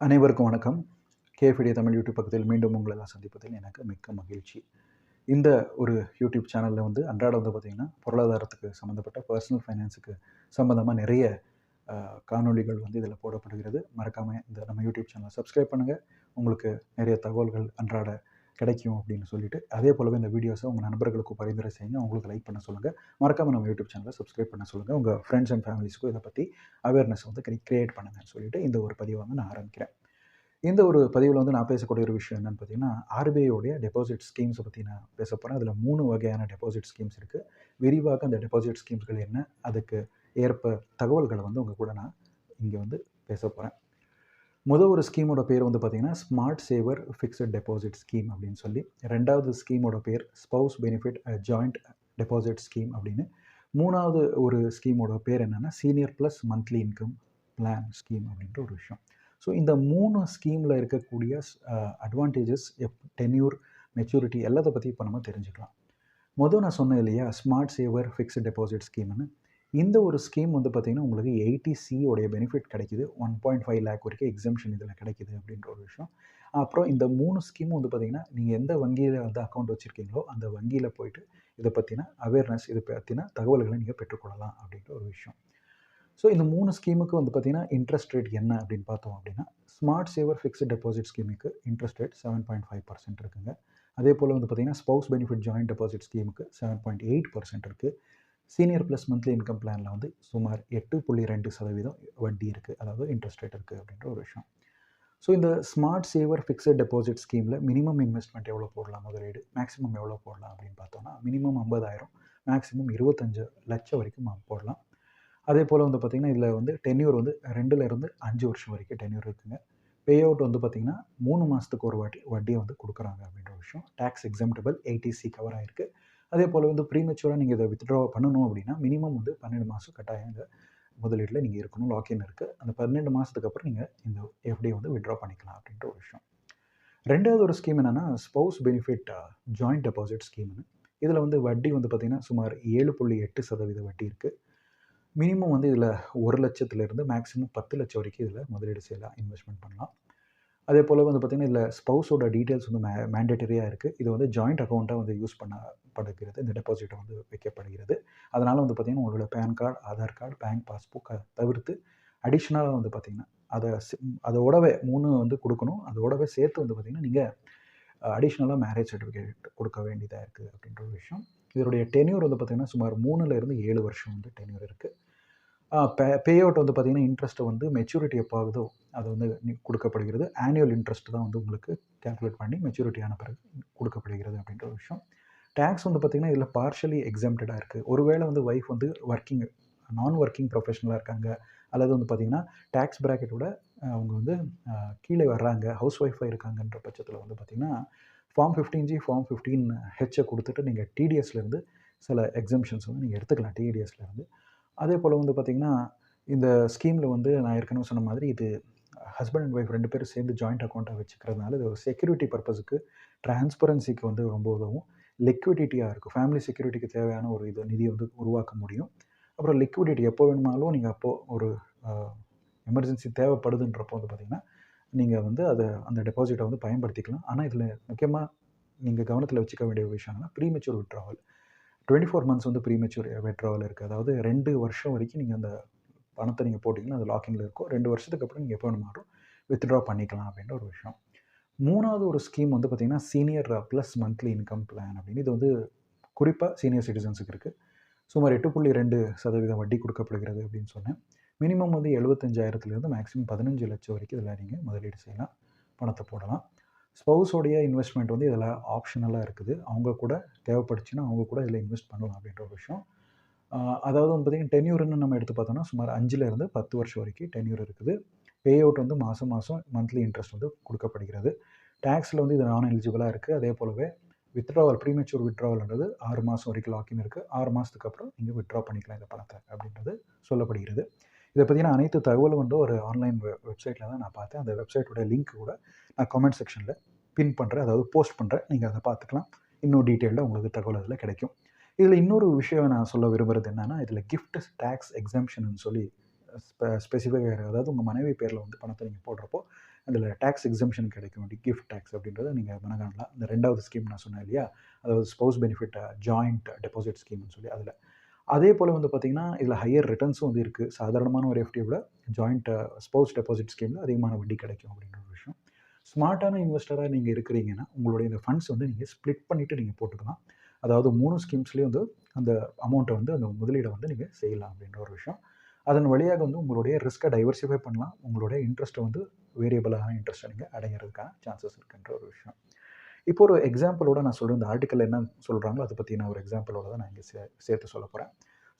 அனைவருக்கும் வணக்கம். கேஃபிடிய தமிழ் யூடியூப் பக்கத்தில் மீண்டும் உங்களெல்லாம் சந்திப்பதில் எனக்கு மிக்க மகிழ்ச்சி. இந்த ஒரு யூடியூப் சேனலில் வந்து அன்றாட வந்து பார்த்திங்கன்னா பொருளாதாரத்துக்கு சம்மந்தப்பட்ட பர்சனல் ஃபைனான்ஸுக்கு சம்மந்தமாக நிறைய காணொலிகள் காணொளிகள் வந்து இதில் போடப்படுகிறது. மறக்காமல் இந்த நம்ம யூடியூப் சேனலை சப்ஸ்கிரைப் பண்ணுங்கள் உங்களுக்கு நிறைய தகவல்கள் அன்றாட கிடைக்கும் அப்படின்னு சொல்லிட்டு அதே போலவே இந்த வீடியோஸை உங்கள் நண்பர்களுக்கு பரிந்துரை செய்யுங்க. அவங்களுக்கு லைக் பண்ண சொல்லுங்கள் மறக்காமல் நம்ம யூடியூப் சேனலை சப்ஸ்கிரைப் பண்ண சொல்லுங்கள் உங்கள் ஃப்ரெண்ட்ஸ் அண்ட் ஃபேமிலிஸ்க்கும் இதை பற்றி அவேர்னஸ் வந்து கிரியேட் பண்ணுங்கன்னு சொல்லிட்டு இந்த ஒரு பதிவை வந்து நான் ஆரம்பிக்கிறேன். இந்த ஒரு பதிவில் வந்து நான் பேசக்கூடிய ஒரு விஷயம் என்னென்னு பார்த்தீங்கன்னா ஆர்பிஐயோடைய டெபாசிட் ஸ்கீம்ஸை பற்றி நான் பேச போகிறேன் அதில் மூணு வகையான டெபாசிட் ஸ்கீம்ஸ் இருக்குது விரிவாக அந்த டெபாசிட் ஸ்கீம்ஸ்கள் என்ன அதுக்கு ஏற்ப தகவல்களை வந்து உங்கள் கூட நான் இங்கே வந்து பேச போகிறேன் முதல் ஒரு ஸ்கீமோட பேர் வந்து பார்த்தீங்கன்னா smart saver fixed deposit scheme அப்படின்னு சொல்லி ரெண்டாவது ஸ்கீமோட பேர் spouse benefit joint deposit scheme அப்படின்னு. மூணாவது ஒரு ஸ்கீமோட பேர் என்னென்னா senior plus monthly income plan scheme அப்படின்ற ஒரு விஷயம். ஸோ இந்த மூணு ஸ்கீமில் இருக்கக்கூடிய அட்வான்டேஜஸ் எப் டென்யூர் மெச்சூரிட்டி எல்லாத்தை பற்றி இப்போ நம்ம தெரிஞ்சுக்கலாம். மொதல் நான் சொன்னேன் இல்லையா ஸ்மார்ட் சேவர் ஃபிக்ஸ்ட் டெபாசிட் ஸ்கீம்னு இந்த ஒரு ஸ்கீம் வந்து பார்த்திங்கன்னா உங்களுக்கு எயிட்டி சியோடைய பெனிஃபிட் கிடைக்குது. ஒன் பாயிண்ட் ஃபைவ் லேக் வரைக்கும் எக்ஸம்ஷன் இதில் கிடைக்குது அப்படின்ற ஒரு விஷயம். அப்புறம் இந்த மூணு ஸ்கீமும் வந்து பார்த்திங்கன்னா நீங்கள் எந்த வங்கியில் வந்து அக்கௌண்ட் வச்சுருக்கீங்களோ அந்த வங்கியில் போயிட்டு இதை பற்றின அவேர்னஸ் இதை பற்றின தகவல்களை நீங்கள் பெற்றுக்கொள்ளலாம் அப்படின்ற ஒரு விஷயம். ஸோ இந்த மூணு ஸ்கீமுக்கு வந்து பார்த்திங்கன்னா இன்ட்ரெஸ்ட் ரேட் என்ன அப்படின்னு பார்த்தோம் அப்படின்னா smart saver fixed deposit ஸ்கீமுக்கு interest rate seven point five percent இருக்குங்க. அதே போல் வந்து பார்த்திங்கன்னா ஸ்பவுஸ் பெனிஃபிட் ஜாயின்ட் டெபாசிட் ஸ்கீமுக்கு செவன் பாயிண்ட் எயிட் பர்சன்ட் இருக்குது சீனியர் ப்ளஸ் மந்த்லி இன்கம் பிளானில் வந்து சுமார் எட்டு புள்ளி ரெண்டு சதவீதம் வட்டி இருக்குது அதாவது இன்ட்ரெஸ்ட் ரேட் இருக்குது அப்படின்ற ஒரு விஷயம். ஸோ இந்த ஸ்மார்ட் சேவர் ஃபிக்ஸட் டெபாசிட் ஸ்கீமில் மினிமம் இன்வெஸ்ட்மெண்ட் எவ்வளோ போடலாம் முதலீடு? மேக்ஸிமம் எவ்வளோ போடலாம் அப்படின்னு பார்த்தோம்னா மினிமம் ஐம்பதாயிரம் மேக்ஸிமம் இருபத்தஞ்சு லட்சம் வரைக்கும் போடலாம். அதே போல் வந்து பார்த்திங்கன்னா இதில் வந்து டென்யூர் வந்து ரெண்டுலேருந்து அஞ்சு வருஷம் வரைக்கும் டென்யூர் இருக்குங்க. பே அவுட் வந்து பார்த்திங்கன்னா மூணு மாதத்துக்கு ஒரு வாட்டி வட்டியை வந்து கொடுக்குறாங்க அப்படின்ற விஷயம். டேக்ஸ் எக்ஸாம்டபிள் ஏடிசி கவர் ஆகிருக்கு அதே போல் வந்து ப்ரீமெச்சூராக நீங்கள் இதை வித்ட்ரா பண்ணணும் அப்படின்னா மினிமம் வந்து பன்னெண்டு மாதம் கட்டாயம் இந்த முதலீட்டில் நீங்கள் இருக்கணும் லாக்இன் இருக்குது அந்த பன்னெண்டு மாதத்துக்கு அப்புறம் நீங்கள் இந்த எஃப்டி வந்து வித்ட்ரா பண்ணிக்கலாம் அப்படின்ற ஒரு விஷயம். ரெண்டாவது ஒரு ஸ்கீம் என்னென்னா ஸ்பவுஸ் பெனிஃபிட் ஜாயிண்ட் டெபாசிட் ஸ்கீம்னு இதில் வந்து வட்டி வந்து பார்த்திங்கன்னா சுமார் ஏழு புள்ளி எட்டு சதவீத வட்டி இருக்குது மினிமம் வந்து இதில் ஒரு லட்சத்துலேருந்து மேக்ஸிமம் பத்து லட்சம் வரைக்கும் இதில் முதலீடு செய்யலாம் இன்வெஸ்ட்மெண்ட் பண்ணலாம். அதே போல் வந்து பார்த்திங்கன்னா இதில் ஸ்பௌஸோட டீட்டெயில்ஸ் வந்து மே மேண்டேட்டரியாக இருக்குது இது வந்து ஜாயிண்ட் அக்கௌண்ட்டாக வந்து யூஸ் பண்ண படுகிறது இந்த டெபாசிட்டை வந்து வைக்கப்படுகிறது. அதனால் வந்து பார்த்திங்கன்னா உங்களோட PAN card Aadhaar card bank பாஸ்புக்கை தவிர்த்து அடிஷ்னலாக வந்து பார்த்திங்கன்னா அதை அதோடவே மூணு வந்து கொடுக்கணும். அதோடவே சேர்த்து வந்து பார்த்திங்கன்னா நீங்கள் அடிஷ்னலாக மேரேஜ் சர்டிஃபிகேட் கொடுக்க வேண்டியதாக இருக்குது அப்படின்ற ஒரு விஷயம். இதனுடைய டென்யூர் வந்து பார்த்திங்கன்னா சுமார் மூணுலேருந்து ஏழு வருஷம் வந்து டென்யூர் இருக்குது பே பே அவுட் வந்து பார்த்திங்கன்னா இன்ட்ரெஸ்ட்டை வந்து மெச்சூரிட்டி எப்போ ஆகுதோ அது வந்து கொடுக்கப்படுகிறது. ஆனுவல் இன்ட்ரெஸ்ட் தான் வந்து உங்களுக்கு கேல்குலேட் பண்ணி மெச்சூரிட்டி ஆன பிறகு கொடுக்கப்படுகிறது அப்படின்ற ஒரு விஷயம். டேக்ஸ் வந்து பார்த்திங்கன்னா இதில் பார்ஷலி எக்ஸாம்டடாக இருக்குது ஒருவேளை வந்து ஒய்ஃப் வந்து ஒர்க்கிங் நான் ஒர்க்கிங் ப்ரொஃபஷனலாக இருக்காங்க. அல்லது வந்து பார்த்திங்கன்னா டேக்ஸ் ப்ராக்கெட்டோட அவங்க வந்து கீழே வர்றாங்க ஹவுஸ் ஒய்ஃபாக இருக்காங்கன்ற பட்சத்தில் வந்து பார்த்திங்கன்னா form fifteen G form fifteen ஹெச்சை கொடுத்துட்டு நீங்கள் டிடிஎஸ்லேருந்து சில எக்ஸம்ஷன்ஸ் வந்து நீங்கள் எடுத்துக்கலாம். டிடிஎஸ்லேருந்து அதே போல் வந்து பார்த்திங்கன்னா இந்த ஸ்கீமில் வந்து நான் ஏற்கனவே சொன்ன மாதிரி இது ஹஸ்பண்ட் அண்ட் ஒய்ஃப் ரெண்டு பேரும் சேர்ந்து ஜாயிண்ட் அக்கௌண்ட்டாக வச்சுக்கிறதுனால இது ஒரு செக்யூரிட்டி பர்பஸுக்கு டிரான்ஸ்பரன்சிக்கு வந்து ரொம்ப உதவும். லிக்விடிட்டியாக இருக்கும். ஃபேமிலி செக்யூரிட்டிக்கு தேவையான ஒரு இது நிதி வந்து உருவாக்க முடியும். அப்புறம் லிக்விடிட்டி எப்போ வேணுமாலும் நீங்கள் அப்போது ஒரு எமர்ஜென்சி தேவைப்படுதுன்றப்போ வந்து பார்த்திங்கன்னா நீங்கள் வந்து அதை அந்த டெபாசிட்டை வந்து பயன்படுத்திக்கலாம். ஆனால் இதில் முக்கியமாக நீங்கள் கவனத்தில் வச்சுக்க வேண்டிய விஷயம்னா premature withdrawal twenty four months வந்து ப்ரீமெச்சூர் விட்ராவல் இருக்குது அதாவது ரெண்டு வருஷம் வரைக்கும் நீங்கள் அந்த பணத்தை நீங்கள் போட்டிங்கன்னா அது லாக்கிங்கில் இருக்கும். ரெண்டு வருஷத்துக்கு அப்புறம் நீங்கள் எப்போ வேணுமாலும் வித்ட்ரா பண்ணிக்கலாம் அப்படின்ற ஒரு விஷயம். மூணாவது ஒரு ஸ்கீம் வந்து பார்த்திங்கன்னா senior plus monthly income plan அப்படின்னு. இது வந்து குறிப்பாக சீனியர் சிட்டிசன்ஸுக்கு இருக்குது சுமார் எட்டு புள்ளி ரெண்டு சதவீதம் வட்டி கொடுக்கப்படுகிறது அப்படின்னு சொன்னேன். மினிமம் வந்து எழுபத்தஞ்சாயிரத்துலேருந்து மேக்ஸிமம் பதினஞ்சு லட்சம் வரைக்கும் இதில் நீங்கள் முதலீடு செய்யலாம். பணத்தை போடலாம். ஸ்பௌஸோடைய இன்வெஸ்ட்மெண்ட் வந்து இதில் ஆப்ஷனலாக இருக்குது. அவங்க கூட தேவைப்படுச்சுன்னா அவங்க கூட இதில் இன்வெஸ்ட் பண்ணலாம் அப்படின்ற ஒரு விஷயம். அதாவது வந்து பார்த்திங்கன்னா டென்யூர்னு நம்ம எடுத்து பார்த்தோம்னா சுமார் அஞ்சுலேருந்து பத்து வருஷம் வரைக்கும் டென்யூர் இருக்குது. பே அவுட் வந்து மாதம் மாதம் மந்த்லி இன்ட்ரெஸ்ட் வந்து கொடுக்கப்படுகிறது. டேக்ஸில் வந்து இது நான் எலிஜிபிளாக இருக்குது அதே போலவே வித்ட்ராவல் ப்ரீமெச்சூர் வித்ட்ராவல்ன்றது ஆறு மாதம் வரைக்கும் லாக்கின் இருக்குது ஆறு மாதத்துக்கு அப்புறம் நீங்கள் வித்ட்ரா பண்ணிக்கலாம் இந்த பணத்தை அப்படின்றது சொல்லப்படுகிறது. இதை பற்றின அனைத்து தகவலும் வந்து ஒரு ஆன்லைன் வெப்சைட்டில் தான் நான் பார்த்தேன். அந்த வெப்சைட்டோட லிங்க் கூட நான் கமெண்ட் செக்ஷனில் பின் பண்ணுறேன் அதாவது போஸ்ட் பண்ணுறேன் நீங்கள் அதை பார்த்துக்கலாம். இன்னும் டீட்டெயிலாக உங்களுக்கு தகவல் அதில் கிடைக்கும். இதில் இன்னொரு விஷயம் நான் சொல்ல விரும்புகிறது என்னென்னா இதில் கிஃப்ட் டேக்ஸ் எக்ஸாம்ஷன் சொல்லி ஸ்பெ அதாவது உங்கள் மனைவி பேரில் வந்து பணத்தை நீங்கள் போடுறப்போ அதில் டேக்ஸ் எக்ஸம்ஷன் கிடைக்கும். கிஃப்ட் டேக்ஸ் அப்படின்றத நீங்கள் மனகாணலாம் இந்த ரெண்டாவது ஸ்கீம் நான் சொன்னேன் இல்லையா? அதாவது ஸ்பௌஸ் பெனிஃபிட் ஜாயிண்ட் டெபாசிட் ஸ்கீம்னு சொல்லி அதில். அதே போல் வந்து பார்த்திங்கன்னா இதில் ஹையர் ரிட்டர்ன்ஸும் வந்து இருக்குது சாதாரணமான ஒரு எஃப்டியை விட ஜாயிண்ட் ஸ்போர்ட்ஸ் டெபாசிட் ஸ்கீமில் அதிகமான வட்டி கிடைக்கும் அப்படின்ற ஒரு விஷயம். ஸ்மார்ட்டான இன்வெஸ்டராக நீங்கள் இருக்கிறீங்கன்னா உங்களுடைய இந்த ஃபண்ட்ஸ் வந்து நீங்கள் ஸ்ப்ளிட் பண்ணிவிட்டு நீங்கள் போட்டுக்கலாம். அதாவது மூணு ஸ்கீம்ஸ்லேயும் வந்து அந்த அமௌண்ட்டை வந்து அந்த முதலீடை வந்து நீங்கள் செய்யலாம் அப்படின்ற ஒரு விஷயம். அதன் வழியாக வந்து உங்களுடைய ரிஸ்க்கை டைவர்சிஃபை பண்ணலாம். உங்களுடைய இன்ட்ரெஸ்ட்டை வந்து வேரியபிளான இன்ட்ரெஸ்ட்டை நீங்கள் அடைகிறதுக்கான சான்சஸ் இருக்குன்ற ஒரு விஷயம். இப்போ ஒரு எக்ஸாம்பிளோட நான் சொல்கிறேன் இந்த ஆர்டிக்கல் என்ன சொல்கிறாங்களோ அதை பற்றி நான் ஒரு எக்ஸாம்பிளோட தான் நான் இங்கே சே சேர்த்து சொல்ல போகிறேன்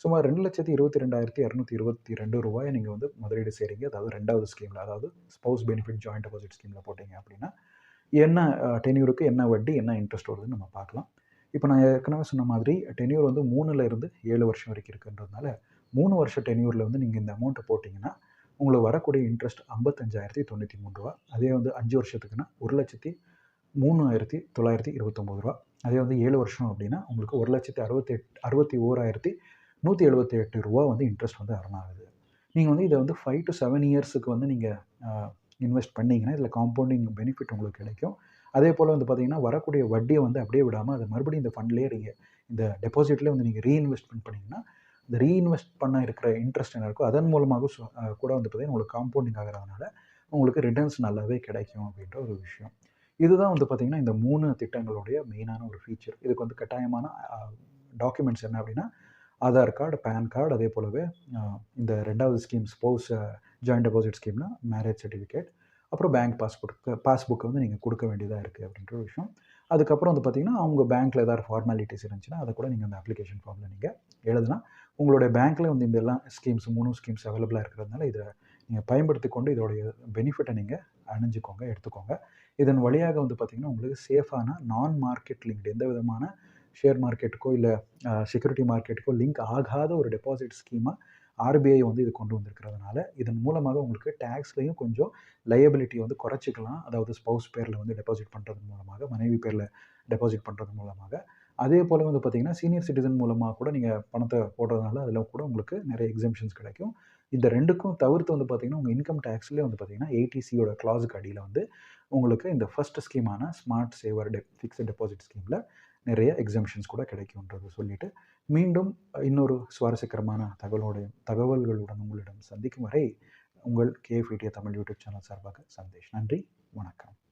சுமார் ரெண்டு லட்சத்தி இருபத்தி ரெண்டாயிரத்தி இரநூத்தி இருபத்தி ரெண்டு ரூபாயை நீங்கள் வந்து முதலீடு செய்கிறீங்க அதாவது ரெண்டாவது ஸ்கீமில் அதாவது ஸ்பௌஸ் பெனிஃபிட் ஜாயிண்ட் டெபாசிட் ஸ்கீமில் போட்டிங்க அப்படின்னா என்ன டென்யூருக்கு என்ன வட்டி என்ன இன்ட்ரெஸ்ட் வருதுன்னு நம்ம பார்க்கலாம். இப்போ நான் ஏற்கனவே சொன்ன மாதிரி டென்யூர் வந்து மூணுலேருந்து ஏழு வருஷம் வரைக்கும் இருக்குன்றதுனால மூணு வருஷம் டென்யூரில் வந்து நீங்கள் இந்த அமௌண்ட்டை போட்டிங்கன்னா உங்களுக்கு வரக்கூடிய இன்ட்ரெஸ்ட் ஐம்பத்தஞ்சாயிரத்தி தொண்ணூற்றி மூணு ரூபா. அதே வந்து அஞ்சு வருஷத்துக்குன்னா ஒரு லட்சத்தி மூணாயிரத்தி தொள்ளாயிரத்தி இருபத்தொம்போது ரூபா. அதே வந்து ஏழு வருஷம் அப்படின்னா உங்களுக்கு ஒரு லட்சத்தி அறுபத்தி எட் அறுபத்தி ஓராயிரத்தி நூற்றி எழுபத்தி எட்டு ரூபா வந்து இன்ட்ரெஸ்ட் வந்து அர்ன் ஆகுது. நீங்கள் வந்து இதை வந்து ஃபைவ் டு செவன் இயர்ஸுக்கு வந்து நீங்கள் இன்வெஸ்ட் பண்ணிங்கன்னா இதில் காம்பவுண்டிங் பெனிஃபிட் உங்களுக்கு கிடைக்கும். அதே போல் வந்து பார்த்திங்கன்னா வரக்கூடிய வட்டியை வந்து அப்படியே விடாமல் அதை மறுபடியும் இந்த ஃபண்ட்லேயே நீங்கள் இந்த டெபாசிட்லேயே வந்து நீங்கள் ரீஇன்வெஸ்ட்மெண்ட் பண்ணிங்கன்னா இந்த ரீஇன்வெஸ்ட் பண்ண இருக்கிற இன்ட்ரெஸ்ட் என்ன இருக்கோ அதன் மூலமாக கூட வந்து பார்த்திங்கன்னா உங்களுக்கு காம்பவுண்டிங் ஆகிறதுனால உங்களுக்கு ரிட்டர்ன்ஸ் நல்லாவே கிடைக்கும் அப்படின்ற ஒரு விஷயம். இதுதான் வந்து பார்த்திங்கன்னா இந்த மூணு திட்டங்களுடைய மெயினான ஒரு ஃபீச்சர் இதுக்கு வந்து கட்டாயமான டாக்குமெண்ட்ஸ் என்ன அப்படின்னா ஆதார் கார்டு பேன் கார்டு அதே போலவே இந்த ரெண்டாவது ஸ்கீம் ஸ்போஸ் ஜாயிண்ட் டெபாசிட் ஸ்கீம்னா மேரேஜ் சர்டிஃபிகேட் அப்புறம் பேங்க் பாஸ்புக் பாஸ்புக்கை வந்து நீங்கள் கொடுக்க வேண்டியதாக இருக்குது அப்படின்ற ஒரு விஷயம். அதுக்கப்புறம் வந்து பார்த்திங்கன்னா அவங்க பேங்க்கில் ஏதாவது ஃபார்மாலிட்டிஸ் இருந்துச்சுன்னா அதை கூட நீங்கள் அந்த அப்ளிகேஷன் ஃபார்மில் நீங்கள் எழுதுனா உங்களுடைய பேங்க்கில் வந்து இந்த எல்லாம் ஸ்கீம்ஸ் மூணு ஸ்கீம்ஸ் அவைலபிளாக இருக்கிறதுனால இதை நீங்கள் பயன்படுத்தி கொண்டு இதோடைய பெனிஃபிட்டை நீங்கள் அணிஞ்சிக்கோங்க எடுத்துக்கோங்க. இதன் வழியாக வந்து பார்த்திங்கன்னா உங்களுக்கு சேஃபான நான் மார்க்கெட் லிங்க் எந்த விதமான ஷேர் மார்க்கெட்டுக்கோ இல்லை செக்யூரிட்டி மார்க்கெட்டுக்கோ லிங்க் ஆகாத ஒரு டெபாசிட் ஸ்கீமாக ஆர்பிஐ வந்து இது கொண்டு வந்திருக்கிறதுனால இதன் மூலமாக உங்களுக்கு டேக்ஸ்லையும் கொஞ்சம் லயபிலிட்டி வந்து குறைச்சிக்கலாம். அதாவது ஸ்பௌஸ் பேரில் வந்து டெபாசிட் பண்ணுறது மூலமாக மனைவி பேரில் டெபாசிட் பண்ணுறது மூலமாக. அதே போல் வந்து பார்த்திங்கன்னா சீனியர் சிட்டிசன் மூலமாக கூட நீங்கள் பணத்தை போடுறதுனால அதில் கூட உங்களுக்கு நிறைய எக்ஸம்ஷன்ஸ் கிடைக்கும். இந்த ரெண்டுக்கும் தவிர்த்து வந்து பார்த்திங்கன்னா உங்கள் இன்கம் டேக்ஸ்லேயே வந்து பார்த்திங்கன்னா ஏடிசியோட கிளாஸுக்கு அடியில் வந்து உங்களுக்கு இந்த ஃபஸ்ட் ஸ்கீமான ஸ்மார்ட் சேவர் டெ ஃபிக்ஸட் டெபாசிட் ஸ்கீமில் நிறைய எக்ஸம்ஷன்ஸ் கூட கிடைக்கும்ன்றது சொல்லிட்டு மீண்டும் இன்னொரு சுவாரஸ்யகரமான தகவலோடைய தகவல்களுடன் உங்களிடம் சந்திக்கும் வரை உங்கள் கேஎஃப்இடிஏ தமிழ் யூடியூப் சேனல் சார்பாக சந்தேஷ். நன்றி வணக்கம்.